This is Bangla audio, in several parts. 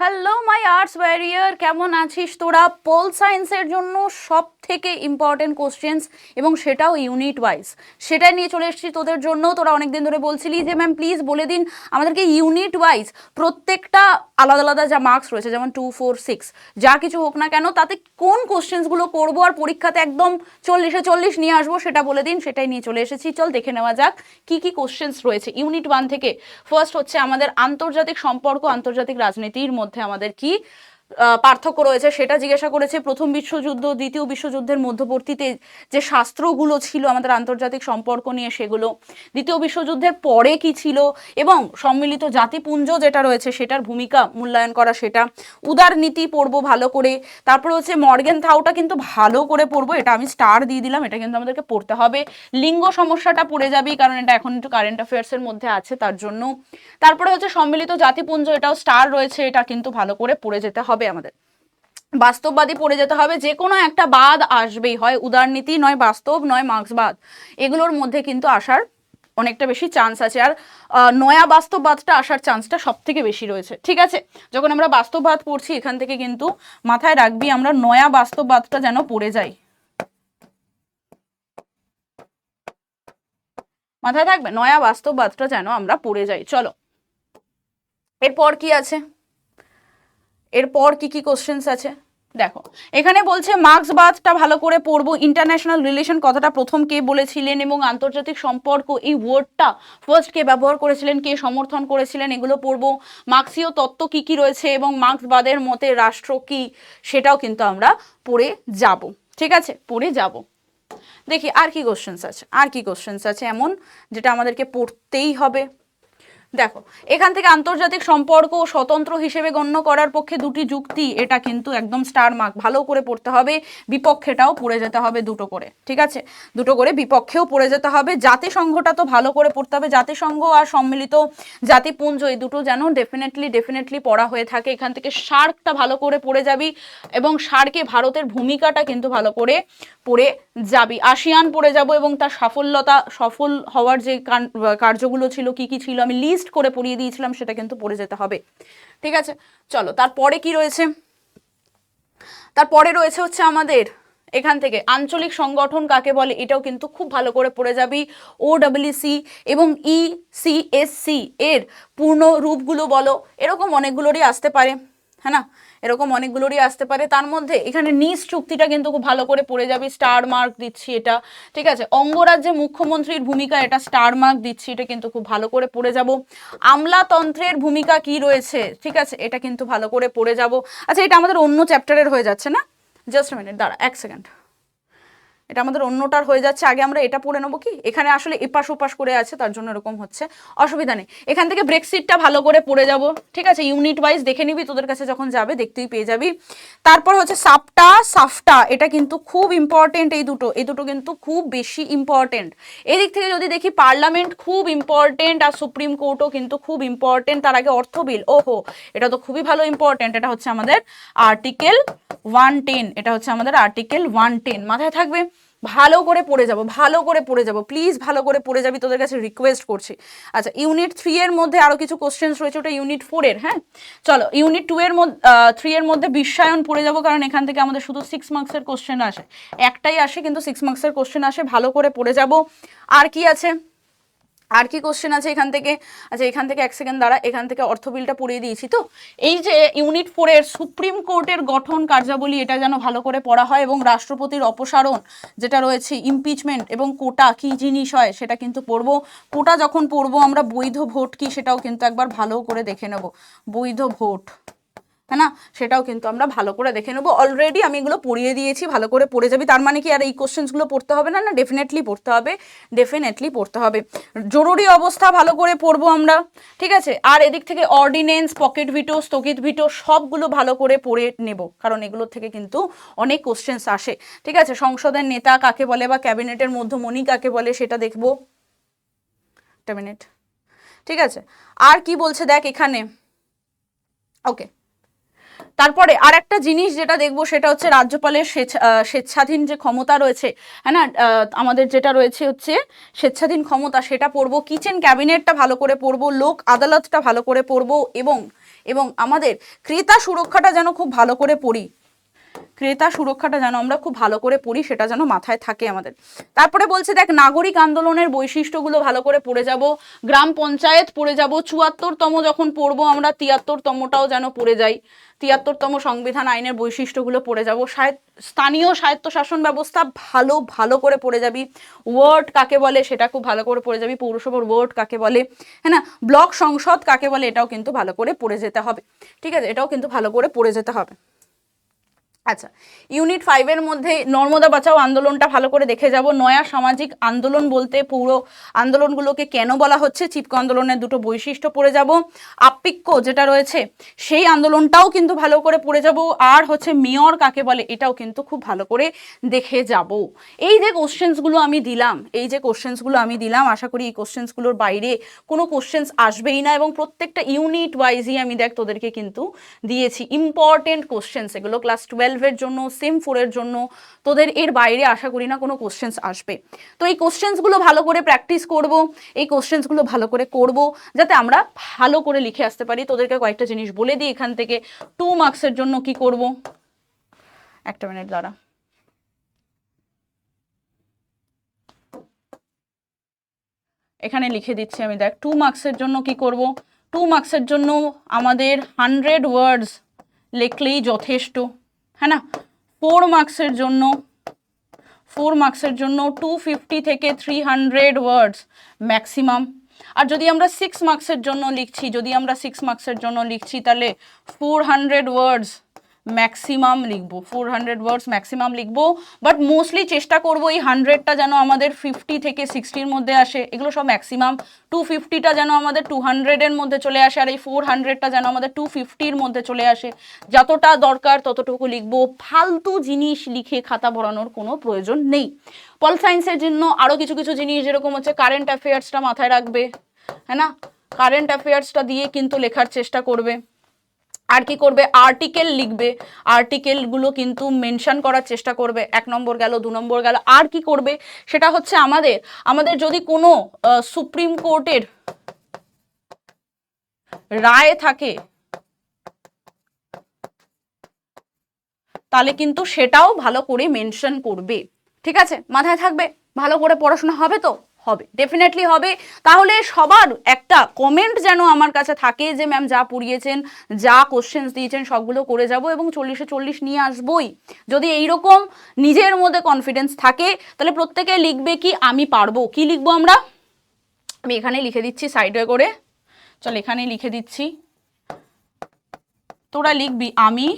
হ্যালো মাই আর্টস ব্যারিয়ার কেমন আছিস তোরা? পোল সায়েন্সের জন্য সব থেকে ইম্পর্টেন্ট কোশ্চেন্স এবং সেটাও ইউনিট ওয়াইজ সেটাই নিয়ে চলে এসেছি তোদের জন্য। তোরা অনেকদিন ধরে বলছিলি যে ম্যাম প্লিজ বলে দিন আমাদেরকে ইউনিট ওয়াইজ প্রত্যেকটা আলাদা আলাদা যা মার্কস রয়েছে, যেমন টু ফোর সিক্স যা কিছু হোক না কেন, তাতে কোন কোশ্চেন্সগুলো করব আর পরীক্ষাতে একদম চল্লিশে চল্লিশ নিয়ে আসব সেটা বলে দিন। সেটাই নিয়ে চলে এসেছি। চল দেখে নেওয়া যাক কি কি কোশ্চেন্স রয়েছে ইউনিট ওয়ান থেকে। ফার্স্ট হচ্ছে আমাদের আন্তর্জাতিক সম্পর্ক, আন্তর্জাতিক রাজনীতির মধ্যে। আমাদের কি আহ, পার্থক্য রয়েছে। সেটা জিজ্ঞাসা করেছে প্রথম বিশ্বযুদ্ধ, দ্বিতীয় বিশ্বযুদ্ধের মধ্যবর্তীতে যে শাস্ত্রগুলো ছিল আমাদের আন্তর্জাতিক সম্পর্ক নিয়ে সেগুলো, দ্বিতীয় বিশ্বযুদ্ধের পরে কি ছিল এবং সম্মিলিত জাতিপুঞ্জ যেটা রয়েছে সেটার ভূমিকা মূল্যায়ন করা, সেটা উদার নীতি পড়ব ভালো করে। তারপর হচ্ছে মর্গেন থাউটা কিন্তু ভালো করে পড়ব, এটা আমি স্টার দিয়ে দিলাম, এটা কিন্তু আমাদেরকে পড়তে হবে। লিঙ্গ সমস্যাটা পড়ে যাবেই, কারণ এটা এখন একটু কারেন্ট অ্যাফেয়ার্সের মধ্যে আছে তার জন্য। তারপরে হচ্ছে সম্মিলিত জাতিপুঞ্জ, এটাও স্টার রয়েছে, এটা কিন্তু ভালো করে পড়ে যেতে হবে। আমাদের। বাস্তববাদী পড়ে যেতে হবে যে কোনো একটা বাদ আসবেই, হয় উদারনীতি নয় বাস্তব নয় মার্ক্সবাদ। এগুলোর মধ্যে কিন্তু আসার অনেকটা বেশি চান্স আছে, আর নয়া বাস্তববাদটা আসার চান্সটা সব থেকে বেশি রয়েছে, ঠিক আছে? যখন আমরা বাস্তববাদ পড়ছি, এখান থেকে কিন্তু মাথায় রাখবি আমরা নয়া বাস্তববাদটা যেন পড়ে যাই। মাথায় থাকবে, নয়া বাস্তববাদটা যেন আমরা পড়ে যাই, চলো। এরপর কি আছে? এরপর কি কি কোশ্চেন্স আছে? দেখো, এখানে বলছে মার্ক্সবাদটা ভালো করে পড়ব। ইন্টারন্যাশনাল রিলেশন কথাটা প্রথম কে বলেছিলেন এবং আন্তর্জাতিক সম্পর্ক এই ওয়ার্ডটা ফার্স্ট কে ব্যবহার করেছিলেন, কে সমর্থন করেছিলেন, এগুলো পড়ব। মার্ক্সীয় তত্ত্ব কি কি রয়েছে এবং মার্ক্সবাদের মতে রাষ্ট্র কি, সেটাও কিন্তু আমরা পড়ে যাব। ঠিক আছে? পড়ে যাব। দেখি, আর কি কোশ্চেন্স আছে? আর কি কোশ্চেন্স আছে? এমন যেটা আমাদেরকে পড়তেই হবে। দেখো, এখান থেকে আন্তর্জাতিক সম্পর্ক স্বতন্ত্র হিসেবে গণ্য করার পক্ষে দুটি যুক্তি, এটা কিন্তু একদম স্টার মার্ক ভালো করে পড়তে হবে, বিপক্ষেটাও পড়ে যেতে হবে দুটো করে, ঠিক আছে? দুটো করে বিপক্ষেও পড়ে যেতে হবে। জাতিসংঘটা তো ভালো করে পড়তে হবে, জাতিসংঘ আর সম্মিলিত জাতিপুঞ্জ, এই দুটো যেন ডেফিনেটলি ডেফিনেটলি পড়া হয়ে থাকে। এখান থেকে সার্কটা ভালো করে পড়ে যাবি এবং সার্কে ভারতের ভূমিকাটা কিন্তু ভালো করে পড়ে যাবি। আসিয়ান পড়ে যাব এবং তার সাফল্যতা সফল হওয়ার যে কার্যগুলো ছিল, কি কি ছিল, আমি লিস্ট করে পড়িয়ে দিয়েছিলাম, সেটা কিন্তু পড়ে যেতে হবে। ঠিক আছে? চলো, তারপরে কি রয়েছে? তারপরে রয়েছে হচ্ছে আমাদের এখান থেকে। আঞ্চলিক সংগঠন কাকে বলে, এটাও কিন্তু খুব ভালো করে পড়ে যাবি। ও সি এবং ই সি এস সি এর পূর্ণ রূপগুলো বলো। এরকম অনেকগুলোরই আসতে পারে হ্যাঁ না? এরকম অনেকগুলোরই আসতে পারে। তার মধ্যে এখানে নিজ চুক্তিটা কিন্তু খুব ভালো করে পড়ে যাবে স্টার মার্ক দিচ্ছি এটা, ঠিক আছে? অঙ্গরাজ্যে মুখ্যমন্ত্রীর ভূমিকা এটা স্টার মার্ক দিচ্ছি এটা কিন্তু খুব ভালো করে পড়ে যাব। আমলাতন্ত্রের ভূমিকা কি রয়েছে, ঠিক আছে? এটা কিন্তু ভালো করে পড়ে যাব। আচ্ছা এটা আমাদের অন্য চ্যাপ্টারের হয়ে যাচ্ছে না? জাস্ট মিনিট দাঁড়া, এক সেকেন্ড এটা আমাদের অন্যটার হয়ে যাচ্ছে, আগে আমরা এটা পড়ে নেব কি? এখানে আসলে এপাশ ওপাশ করে আছে, তার জন্য এরকম হচ্ছে। অসুবিধা নেই। এখান থেকে ব্রেকসিটটা ভালো করে পড়ে যাব, ঠিক আছে? ইউনিট ওয়াইজ দেখে নিবি, তোদের কাছে যখন যাবে দেখতেই পেয়ে যাবি। তারপর হচ্ছে সাপটা সাফটা এটা কিন্তু খুব ইম্পর্টেন্ট এই দুটো। এই দুটো কিন্তু খুব বেশি ইম্পর্টেন্ট এদিক থেকে যদি দেখি পার্লামেন্ট খুব ইম্পর্টেন্ট আর সুপ্রিম কোর্টও কিন্তু খুব ইম্পর্টেন্ট তার আগে অর্থ বিল ওহো, এটা তো খুবই ভালো ইম্পর্টেন্ট এটা হচ্ছে আমাদের আর্টিকেল ওয়ান টেন এটা হচ্ছে আমাদের আর্টিকেল ওয়ান টেন মাথায় থাকবে? ভালো করে পড়ে যাব, ভালো করে পড়ে যাব প্লিজ ভালো করে পড়ে যাবি, তোদের কাছে রিকোয়েস্ট করছি। আচ্ছা ইউনিট থ্রি এর মধ্যে আরও কিছু কোশ্চেন্স রয়েছে, ওটা ইউনিট ফোরের হ্যাঁ? চলো ইউনিট টু এর মধ্যে থ্রি এর মধ্যে বিশ্বায়ন পড়ে যাব, কারণ এখান থেকে আমাদের শুধু সিক্স মার্কসের কোশ্চেন আসে। একটাই আসে, কিন্তু সিক্স মার্কসের কোশ্চেন আসে, ভালো করে পড়ে যাব। আর কি আছে? আর কি কোশ্চেন আছে এখান থেকে? আচ্ছা এখান থেকে এক সেকেন্ড দ্বারা এখান থেকে অর্থ বিলটা পড়িয়ে দিয়েছি তো? এই যে ইউনিট ফোরের সুপ্রিম কোর্টের গঠন কার্যাবলী, এটা যেন ভালো করে পড়া হয় এবং রাষ্ট্রপতির অপসারণ যেটা রয়েছে ইমপিচমেন্ট এবং কোটা কি জিনিস হয় সেটা কিন্তু পড়ব। কোটা যখন পড়ব, আমরা বৈধ ভোট কি সেটাও কিন্তু একবার ভালো করে দেখে নেব। বৈধ ভোট। হ্যাঁ না? সেটাও কিন্তু আমরা ভালো করে দেখে নেব। অলরেডি আমি এগুলো পড়িয়ে দিয়েছি, ভালো করে পড়ে যাবি। তার মানে কি আর এই কোশ্চেন্সগুলো পড়তে হবে না? না ডেফিনেটলি পড়তে হবে। ডেফিনেটলি পড়তে হবে। জরুরি অবস্থা, ভালো করে পড়ব আমরা। ঠিক আছে? আর এদিক থেকে অর্ডিনেন্স পকেট ভিটো স্থগিত ভিটো সবগুলো ভালো করে পড়ে নেব। কারণ এগুলোর থেকে কিন্তু অনেক কোশ্চেন্স আসে। ঠিক আছে? সংসদের নেতা কাকে বলে বা ক্যাবিনেটের মধ্যমণি কাকে বলে সেটা দেখব। একটা মিনিট ঠিক আছে? আর কি বলছে দেখ এখানে? ওকে তারপরে আর একটা জিনিস যেটা দেখব সেটা হচ্ছে রাজ্যপালের স্বেচ্ছাধীন যে ক্ষমতা রয়েছে হ্যাঁ না? আমাদের যেটা রয়েছে হচ্ছে স্বেচ্ছাধীন ক্ষমতা, সেটা পড়ব কিচেন ক্যাবিনেটটা ভালো করে পড়ব, লোক আদালতটা ভালো করে পড়ব এবং এবং আমাদের ক্রেতা সুরক্ষাটা যেন খুব ভালো করে পড়ি। ক্রেতা সুরক্ষাটা যেন আমরা খুব ভালো করে পড়ি, সেটা যেন মাথায় থাকে আমাদের। তারপরে বলছে, দেখ, নাগরিক আন্দোলনের বৈশিষ্ট্যগুলো ভালো করে পড়ে যাব। গ্রাম পঞ্চায়েত পড়ে যাব। চুয়াত্তরতম যখন পড়ব, আমরা তিয়াত্তরতমটাও যেন পড়ে যাই। তিয়াত্তরতম সংবিধান আইনের বৈশিষ্ট্যগুলো পড়ে যাব। স্থানীয় স্বায়ত্তশাসন ব্যবস্থা ভালো ভালো করে পড়ে যাবি। ওয়ার্ড কাকে বলে, সেটা খুব ভালো করে পড়ে যাবি। পৌরসভার ওয়ার্ড কাকে বলে হ্যাঁ না? ব্লক সংসদ কাকে বলে, এটাও কিন্তু ভালো করে পড়ে যেতে হবে। ঠিক আছে? এটাও কিন্তু ভালো করে পড়ে যেতে হবে। আচ্ছা ইউনিট ফাইভের মধ্যে নর্মদা বাঁচাও আন্দোলনটা ভালো করে দেখে যাব। নয়া সামাজিক আন্দোলন বলতে পুরো আন্দোলনগুলোকে কেন বলা হচ্ছে? চিপকো আন্দোলনের দুটো বৈশিষ্ট্য পড়ে যাব। আপিক্য যেটা রয়েছে, সেই আন্দোলনটাও কিন্তু ভালো করে পড়ে যাব। আর হচ্ছে মেয়র কাকে বলে, এটাও কিন্তু খুব ভালো করে দেখে যাব। এই যে কোশ্চেন্সগুলো আমি দিলাম, এই যে কোশ্চেন্সগুলো আমি দিলাম, আশা করি এই কোশ্চেন্সগুলোর বাইরে কোনো কোশ্চেন্স আসবেই না এবং প্রত্যেকটা ইউনিট ওয়াইজই আমি দেখ তোদেরকে কিন্তু দিয়েছি। ইম্পর্টেন্ট কোশ্চেন্স এগুলো ক্লাস টুয়েলভের জন্য সেম ফোরের জন্য, তোদের এর বাইরে আশা করি না কোনো কোশ্চেন্স আসবে। তো এই কোশ্চেন্সগুলো ভালো করে প্র্যাকটিস করব, এই কোশ্চেন্সগুলো ভালো করে করব, যাতে আমরা ভালো করে লিখে আসতে পারি। তোদেরকে কয়েকটা জিনিস বলে দিই এখান থেকে। টু মার্কসের জন্য কি করব? একটা মিনিট দাঁড়া। এখানে লিখে দিচ্ছি আমি, দেখ টু মার্কসের জন্য কি করব? টু মার্কসের জন্য আমাদের হান্ড্রেড ওয়ার্ডস লিখলেই যথেষ্ট। হ্যাঁ না? ফোর মার্কসের জন্য ফোর মার্কসের জন্য টু ফিফটি থেকে থ্রি হান্ড্রেড ওয়ার্ডস ম্যাক্সিমাম আর যদি আমরা সিক্স মার্কসের জন্য লিখছি, যদি আমরা সিক্স মার্কসের জন্য লিখছি, তাহলে ফোর হান্ড্রেড ওয়ার্ডস ম্যাক্সিমাম লিখব ফোর হান্ড্রেড ওয়ার্ডস ম্যাক্সিমাম লিখব বাট মোস্টলি চেষ্টা করব এই হান্ড্রেডটা যেন আমাদের ফিফটি থেকে সিক্সটির মধ্যে আসে। এগুলো সব ম্যাক্সিমাম টু ফিফটিটা যেন আমাদের টু হান্ড্রেডের মধ্যে চলে আসে আর এই ফোর হান্ড্রেডটা যেন আমাদের টু ফিফটির মধ্যে চলে আসে। যতটা দরকার ততটুকু লিখব। ফালতু জিনিস লিখে খাতা ভরানোর কোনো প্রয়োজন নেই। পল সায়েন্সের জন্য আরও কিছু কিছু জিনিস যেরকম হচ্ছে কারেন্ট অ্যাফেয়ার্সটা মাথায় রাখবে হ্যাঁ না? কারেন্ট অ্যাফেয়ার্সটা দিয়ে কিন্তু লেখার চেষ্টা করবে। আর কি করবে? আর্টিকেল লিখবে। আর্টিকেলগুলো কিন্তু মেনশন করার চেষ্টা করবে। এক নম্বর গেল, দু নম্বর গেল। আর কি করবে? সেটা হচ্ছে আমাদের। আমাদের যদি কোনো সুপ্রিম কোর্টের রায় থাকে, তাহলে কিন্তু সেটাও ভালো করে মেনশন করবে। ঠিক আছে? মাথায় থাকবে? ভালো করে পড়াশোনা হবে তো? হবে ডেফিনেটলি হবে। তাহলে সবার একটা কমেন্ট যেন আমার কাছে থাকে যে ম্যাম যা পড়িয়েছেন, যা কোশ্চেন্স দিয়েছেন, সবগুলো করে যাব এবং চল্লিশে চল্লিশ নিয়ে আসবই। যদি এইরকম নিজের মধ্যে কনফিডেন্স থাকে, তাহলে প্রত্যেকে লিখবে কি, আমি পারব। কি লিখব আমরা? আমি এখানে লিখে দিচ্ছি সাইডে করে। চল এখানে লিখে দিচ্ছি। তোরা লিখবি, আমি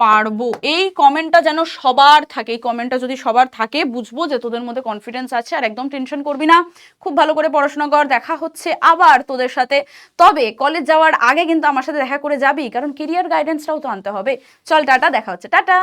পারব। এই কমেন্টটা যেন সবার থাকে, এই কমেন্টটা যদি সবার থাকে, বুঝব যে তোদের মধ্যে কনফিডেন্স আছে আর একদম টেনশন করবি না। খুব ভালো করে পড়াশোনা কর, দেখা হচ্ছে আবার তোদের সাথে। তবে কলেজ যাওয়ার আগে কিন্তু আমার সাথে দেখা করে যাবি, কারণ কেরিয়ার গাইডেন্সটাও তো আনতে হবে। চল টাটা, দেখা হচ্ছে। টাটা!